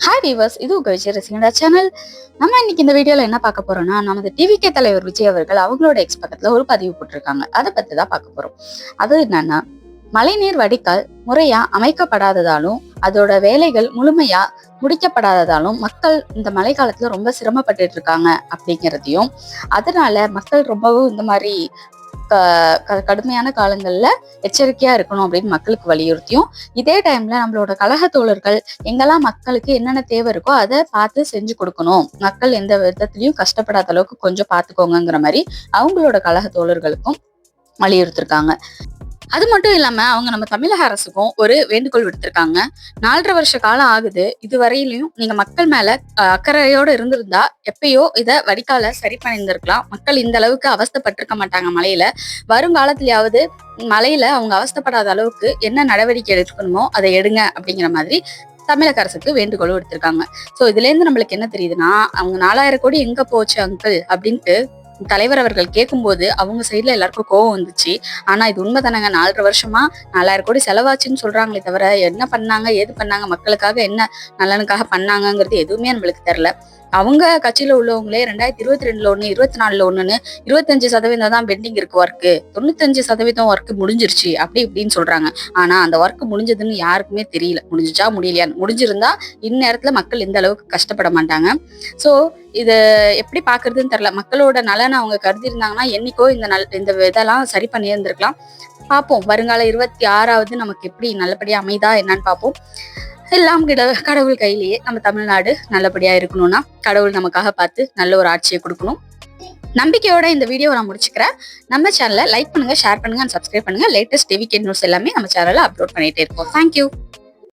Hi viewers இது உங்கள் Vijay ரசிகண்டா channel நம்ம இன்னைக்கு இந்த வீடியோவில் என்ன பார்க்க போறோம்னா நமது டிவிகே தலைவர் விஜய் அவர்கள் அவங்களோட எக்ஸ் பக்கத்தில் ஒரு பதிவு போட்டிருக்காங்க. அதை பற்றி தான் பார்க்க போறோம். அது என்னன்னா மழைநீர் வடிகால் முறையா அமைக்கப்படாததாலும் அதோட வேலைகள் முழுமையா முடிக்கப்படாததாலும் மக்கள் இந்த மழை காலத்துல ரொம்ப சிரமப்பட்டுட்டு இருக்காங்க அப்படிங்கிறதையும் அதனால மக்கள் ரொம்பவும் இந்த மாதிரி கடுமையான காலங்கள்ல எச்சரிக்கையா இருக்கணும் அப்படின்னு மக்களுக்கு வலியுறுத்தியும் இதே டைம்ல நம்மளோட கழக தோழர்கள் எங்கெல்லாம் மக்களுக்கு என்னென்ன தேவை இருக்கோ அதை பார்த்து செஞ்சு கொடுக்கணும். மக்கள் எந்த விதத்துலயும் கஷ்டப்படாத அளவுக்கு கொஞ்சம் பார்த்துக்கோங்கிற மாதிரி அவங்களோட கழக தோழர்களுக்கும் வலியுறுத்திருக்காங்க. அது மட்டும் இல்லாம அவங்க நம்ம தமிழக அரசுக்கும் ஒரு வேண்டுகோள் விடுத்திருக்காங்க. நாலரை வருஷ காலம் ஆகுது. இதுவரையிலையும் நீங்க மக்கள் மேல அக்கறையோட இருந்திருந்தா எப்பயோ இத வடிகால சரி பண்ணியிருந்திருக்கலாம். மக்கள் இந்த அளவுக்கு அவஸ்தைப்பட்டிருக்க மாட்டாங்க மலையில. வருங்காலத்திலயாவது மலையில அவங்க அவஸ்தைப்படாத அளவுக்கு என்ன நடவடிக்கை எடுக்கணுமோ அதை எடுங்க அப்படிங்கிற மாதிரி தமிழக அரசுக்கு வேண்டுகோள் விடுத்திருக்காங்க. சோ இதுல இருந்து நம்மளுக்கு என்ன தெரியுதுன்னா அவங்க நாலாயிரம் கோடி எங்க போச்சு அங்கிள் அப்படின்ட்டு தலைவர் அவர்கள் கேட்கும்போது அவங்க சைடில் எல்லாருக்கும் கோவம் வந்துச்சு. ஆனா இது உண்மைதானங்க? நாலரை வருஷமா நாலாயிரம் கோடி செலவாச்சுன்னு சொல்றாங்களே தவிர என்ன பண்ணாங்க? ஏது பண்ணாங்க? மக்களுக்காக என்ன நலனுக்காக பண்ணாங்கங்கிறது எதுவுமே நம்மளுக்கு தெரியல. அவங்க கட்சியில உள்ளவங்களே ரெண்டாயிரத்தி இருபத்தி ரெண்டுல ஒண்ணு இருபத்தி நாலுல ஒண்ணுன்னு இருபத்தஞ்சு சதவீதம் தான் பெண்டிங் இருக்கு ஒர்க்கு தொண்ணூத்தஞ்சு சதவீதம் ஒர்க் முடிஞ்சிருச்சு அப்படி இப்படின்னு சொல்றாங்க. ஆனா அந்த ஒர்க் முடிஞ்சதுன்னு யாருக்குமே தெரியல. முடிஞ்சுச்சா முடியலையான்னு. முடிஞ்சிருந்தா இந்நேரத்துல மக்கள் இந்த அளவுக்கு கஷ்டப்பட மாட்டாங்க. சோ இதை எப்படி பாக்குறதுன்னு தெரியல. மக்களோட நலனை அவங்க கருதி இருந்தாங்கன்னா என்னைக்கோ இந்த நல் இந்த இதெல்லாம் சரி பண்ணி இருந்திருக்கலாம் பார்ப்போம். வருங்கால இருபத்தி ஆறாவது நமக்கு எப்படி நல்லபடியா அமைதா என்னன்னு பார்ப்போம். எல்லாம் கிட கடவுள் கையிலேயே நம்ம தமிழ்நாடு நல்லபடியா இருக்கணும்னா கடவுள் நமக்காக பார்த்து நல்ல ஒரு ஆட்சியை கொடுக்கணும். நம்பிக்கையோட இந்த வீடியோவை நான் முடிச்சுக்கிறேன். நம்ம சேனலை லைக் பண்ணுங்க ஷேர் பண்ணுங்க அண்ட் சப்ஸ்கிரைப் பண்ணுங்க. லேட்டஸ்ட் டிவிகே நியூஸ் எல்லாமே நம்ம சேனல்ல அப்லோட் பண்ணிட்டே இருக்கோம் தேங்க்யூ